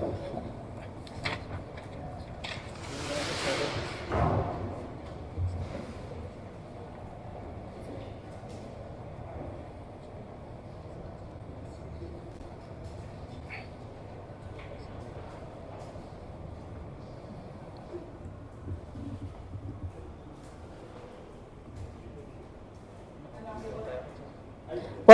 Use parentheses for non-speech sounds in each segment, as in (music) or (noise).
Thank you.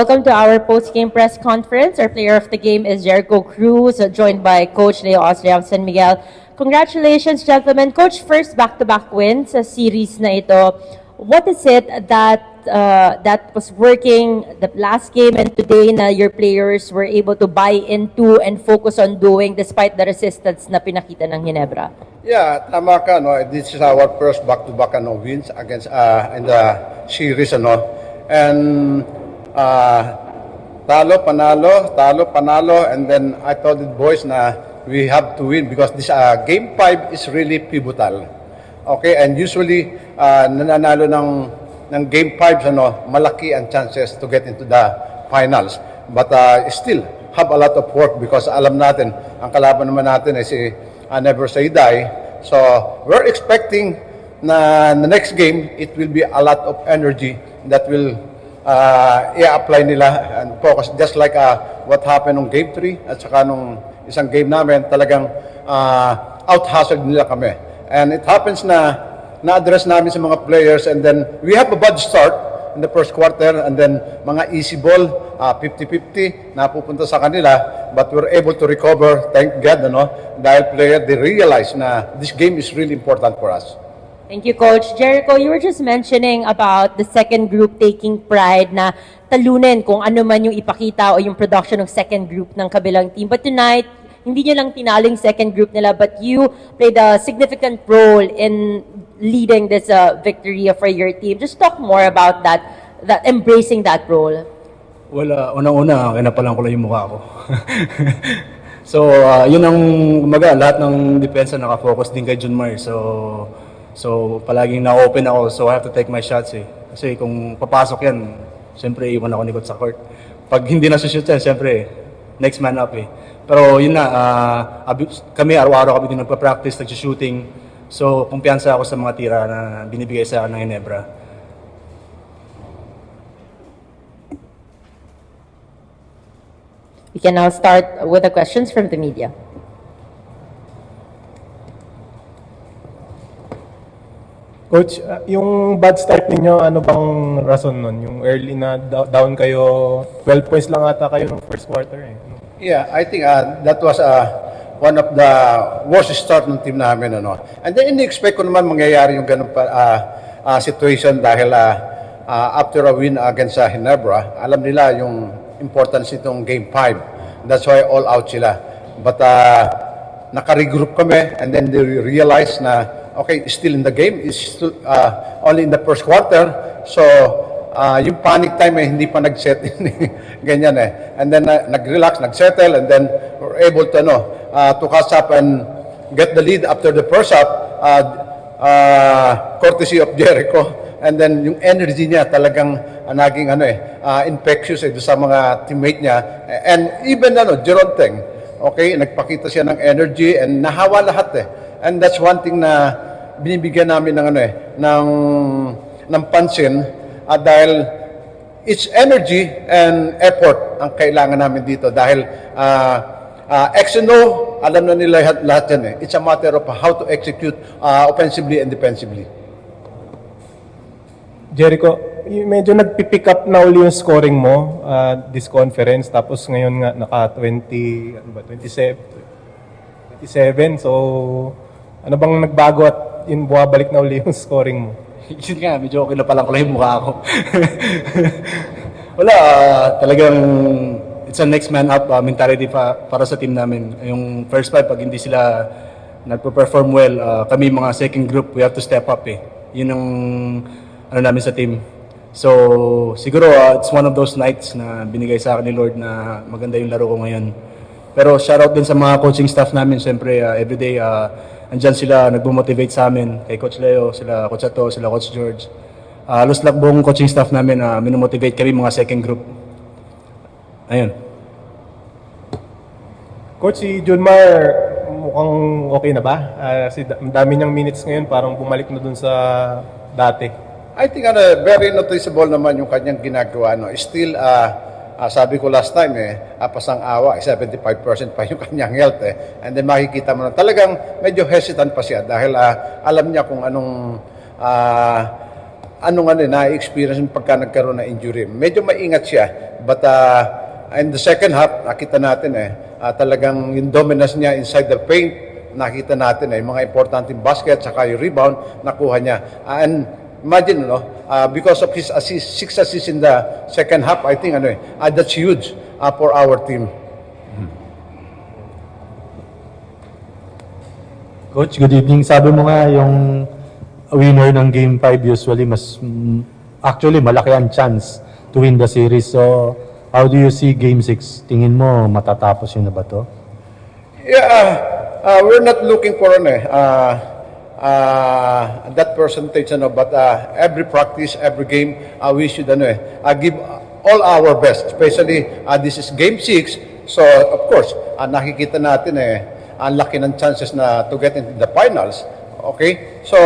Welcome to our post-game press conference. Our player of the game is Jericho Cruz, joined by Coach Leo of San Miguel. Congratulations, gentlemen. Coach, first back-to-back win sa series na ito. What is it that uh, that was working the last game and today na your players were able to buy into and focus on doing despite the resistance na pinakita ng Ginebra? Yeah, tama ka, no? This is our first back-to-back ano, wins against uh, in the series, ano? And uh, talo, panalo, talo, panalo, and then I told the boys na we have to win because this uh, game 5 is really pivotal. Okay, and usually uh, nananalo ng ng game 5 ano, malaki ang chances to get into the finals. But uh, still have a lot of work because alam natin ang kalaban naman natin ay si uh, Never Say Die. So, we're expecting na the next game it will be a lot of energy that will uh, i-apply nila and focus just like uh, what happened nung game 3 at saka nung isang game namin talagang uh, out-hustle nila kami. And it happens na na-address namin sa mga players and then we have a bad start in the first quarter and then mga easy ball, uh, 50-50, napupunta sa kanila but we're able to recover, thank God, ano, dahil player, they realize na this game is really important for us. Thank you, Coach. Jericho, you were just mentioning about the second group taking pride na talunin kung ano man yung ipakita o yung production ng second group ng kabilang team. But tonight, hindi nyo lang tinaling second group nila, but you played a significant role in leading this uh, victory for your team. Just talk more about that, that embracing that role. Well, uh, unang-una, kinapalan ko lang yung mukha ko. (laughs) so, uh, yun ang, umaga, lahat ng depensa nakafocus din kay Junmar. So, so palaging na-open ako, so I have to take my shots eh. Kasi kung papasok yan, siyempre iwan ako nikot sa court. Pag hindi na shoot yan, siyempre, next man up eh. Pero yun na, uh, kami araw-araw kami din nagpa-practice, nag-shooting. So, kumpiyansa ako sa mga tira na binibigay sa akin ng Ginebra. We can now start with the questions from the media. Coach, uh, yung bad start ninyo, ano bang rason nun? Yung early na down kayo, 12 points lang ata kayo ng first quarter eh. Yeah, I think uh, that was uh, one of the worst start ng team namin. Ano. And then, in-expect ko naman mangyayari yung ganun pa, uh, uh, situation dahil uh, uh, after a win against uh, Ginebra, alam nila yung importance itong game 5. That's why all out sila. But uh, naka-regroup kami and then they realize na okay, still in the game, is still uh, only in the first quarter. So, uh, yung panic time eh, hindi pa nag-set. (laughs) Ganyan eh. And then uh, nag-relax, nag-settle, and then we're able to, ano, uh, to catch up and get the lead after the first half, uh, uh, courtesy of Jericho. And then yung energy niya talagang uh, naging ano eh, uh, infectious eh, sa mga teammate niya. And even ano, Geronteng, okay, nagpakita siya ng energy and nahawa lahat eh. And that's one thing na binibigyan namin ng ano eh, ng ng pansin at dahil it's energy and effort ang kailangan namin dito dahil uh, uh, X and O, alam na nila lahat, lahat yan eh. It's a matter of how to execute uh, offensively and defensively. Jericho, medyo nagpipick up na uli yung scoring mo uh, this conference tapos ngayon nga naka 20 ano ba 27 27 so ano bang nagbago at yun bumabalik na uli yung (laughs) scoring mo Yun nga, medyo okay na palang ko lang yung mukha ko. (laughs) Wala, ah, talagang it's a next man up ah, mentality pa, para sa team namin. Yung first five, pag hindi sila nagpo-perform well, ah, kami mga second group, we have to step up eh. Yun ang ano namin sa team. So, siguro ah, it's one of those nights na binigay sa akin ni Lord na maganda yung laro ko ngayon. Pero shoutout din sa mga coaching staff namin. Siyempre, uh, everyday, uh, andyan sila, nagmo-motivate sa amin. Kay Coach Leo, sila Coach Ato, sila Coach George. Uh, halos lahat buong coaching staff namin, uh, minomotivate kami mga second group. Ayun. Coach, si Junmar mukhang okay na ba? Ah, si dami niyang minutes ngayon, parang bumalik na dun sa dati. I think ano, very noticeable naman yung kanyang ginagawa. No? Still, ah, ah, sabi ko last time, eh, pasang awa, eh, 75% pa yung (laughs) kanyang health. Eh. And then makikita mo na talagang medyo hesitant pa siya dahil ah, alam niya kung anong ah, anong ano, na-experience pagka nagkaroon ng injury. Medyo maingat siya. But uh, in the second half, nakita natin eh, ah, talagang yung dominance niya inside the paint, nakita natin eh, mga importanteng basket, saka yung rebound, nakuha niya. And imagine, no, ah, because of his assist, six assists in the second half, I think, ano eh, ah, that's huge ah, for our team. Coach, good evening. Sabi mo nga yung winner ng Game 5 usually mas actually malaki ang chance to win the series. So, how do you see Game 6? Tingin mo matatapos yun na ba to? Yeah, uh, uh, we're not looking for ano eh, uh, uh, that percentage ano, but uh, every practice, every game, uh, we should ano eh, uh, give all our best. Especially uh, this is game 6, so of course, uh, nakikita natin eh, ang laki ng chances na to get into the finals. Okay? So,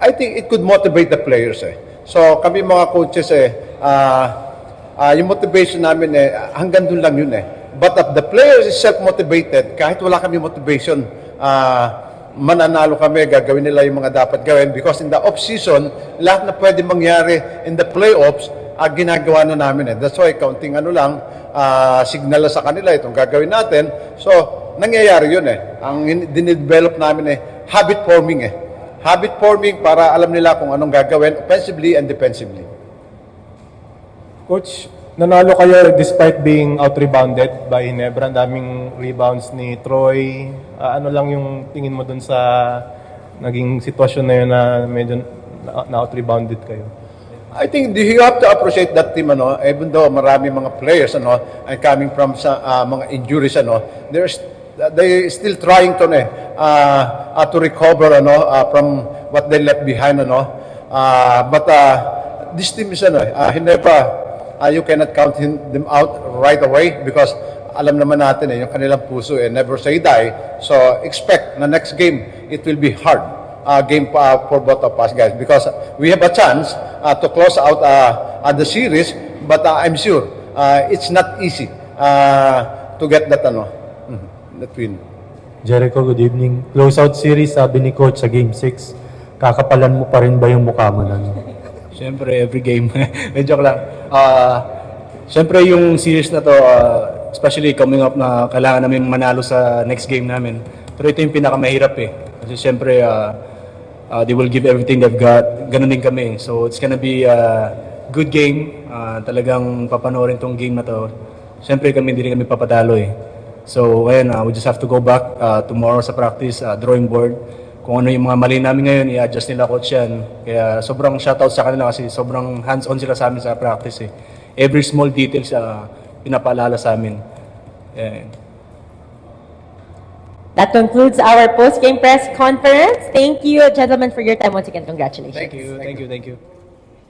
I think it could motivate the players eh. So, kami mga coaches eh, ah, ah, yung motivation namin eh, hanggang doon lang yun eh. But if the players is self-motivated, kahit wala kami motivation, ah, mananalo kami, gagawin nila yung mga dapat gawin because in the off-season, lahat na pwede mangyari in the playoffs, ah, ginagawa na namin eh. That's why, counting ano lang, ah, signal na sa kanila itong gagawin natin. So, nangyayari yun eh. Ang dinedevelop namin eh, habit forming eh. Habit forming para alam nila kung anong gagawin offensively and defensively. Coach, nanalo kayo despite being out-rebounded by Ginebra. Ang daming rebounds ni Troy. Ah, ano lang yung tingin mo dun sa naging sitwasyon na yun na medyo na- na-out-rebounded kayo? I think you have to appreciate that team ano even though marami mga players ano and coming from sa ah, mga injuries ano they're st- they still trying to eh, uh, uh, to recover ano ah, from what they left behind ano Ah, but ah, this team is ano uh, Hinebra ah, you cannot count him, them out right away because alam naman natin eh yung kanilang puso eh never say die so expect na next game it will be hard uh, game pa for both of us guys because we have a chance uh, to close out uh, uh, the series but uh, I'm sure uh, it's not easy uh, to get that ano mhm, that win. Jericho, good evening. Closeout series, sabi ni Coach sa Game 6, kakapalan mo pa rin ba yung mukha mo nun? Siyempre, every game. (laughs) Medyo lang. Ah, Siyempre, yung series na to, ah, especially coming up na kailangan namin manalo sa next game namin. Pero ito yung pinakamahirap eh. Kasi siyempre, ah, ah, they will give everything they've got. Ganun din kami. So, it's gonna be a good game. Ah, talagang papanoorin tong game na to. Siyempre, kami hindi rin kami papatalo eh. So, ngayon, ah, we just have to go back ah, tomorrow sa practice, ah, drawing board. Kung ano yung mga mali namin ngayon, i-adjust nila coach yan. Kaya sobrang shoutout sa kanila kasi sobrang hands-on sila sa amin sa practice eh. Every small details uh, pinapaalala sa amin. Yeah. That concludes our post-game press conference. Thank you, gentlemen, for your time. Once again, congratulations. Thank you, thank you, thank you.